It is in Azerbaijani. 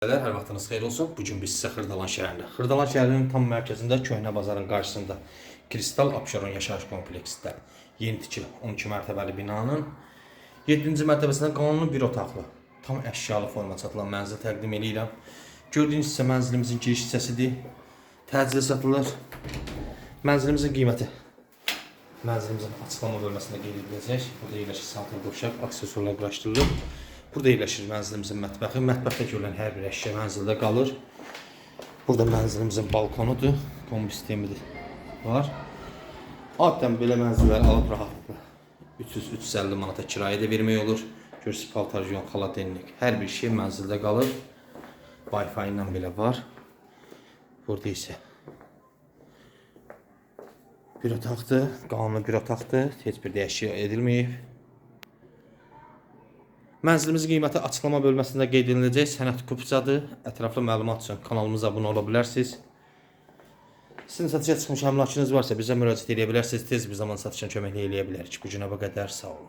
Hər vaxtınız xeyir olsun. Bu gün biz sizə Xırdalan şəhərində. Xırdalan şəhərinin tam mərkəzində Köhnə bazarın qarşısında Kristal Abşeron yaşayış kompleksində yeni tikili 12 mərtəbəli binanın 7-ci mərtəbəsində qanunlu bir otaqlı, tam əşyalı forma satılan mənzil təqdim edirəm. Gördüyünüz hissə mənzilimizin giriş hissəsidir. Təcili satılır. Mənzilimizin qiyməti mənzilimizin açıqlama bölməsində qeyd ediləcək. Burada yerləşir santral döşək, aksesuarlar quraşdırılıb. Burada yerləşir mənzilimizin mətbəxi. Mətbəxdə görülən hər bir əşya mənzildə qalır. Burada mənzilimizin balkonudur, kombi sistemidir var. Adətən belə mənzilləri alıb rahatlıqla 300-350 manata kirayə də vermək olur. Görürsüz paltarjon, xaladenlik, hər bir şey mənzildə qalır. Wi-Fi ilə belə var. Burada isə bir otaqdır, qanunlu bir otaqdır, heç bir dəyişiklik edilməyib. Mənzilimizin qiyməti açıqlama bölməsində qeyd ediləcək. Sənət kupçadır. Ətraflı məlumat üçün kanalımıza abunə ola bilərsiniz. Sizin satışa çıxmış əmlakınız varsa bizə müraciət edə bilərsiniz. Tez bir zaman satışına köməklik eləyə bilərik. Bu günə bu qədər. Sağ olun.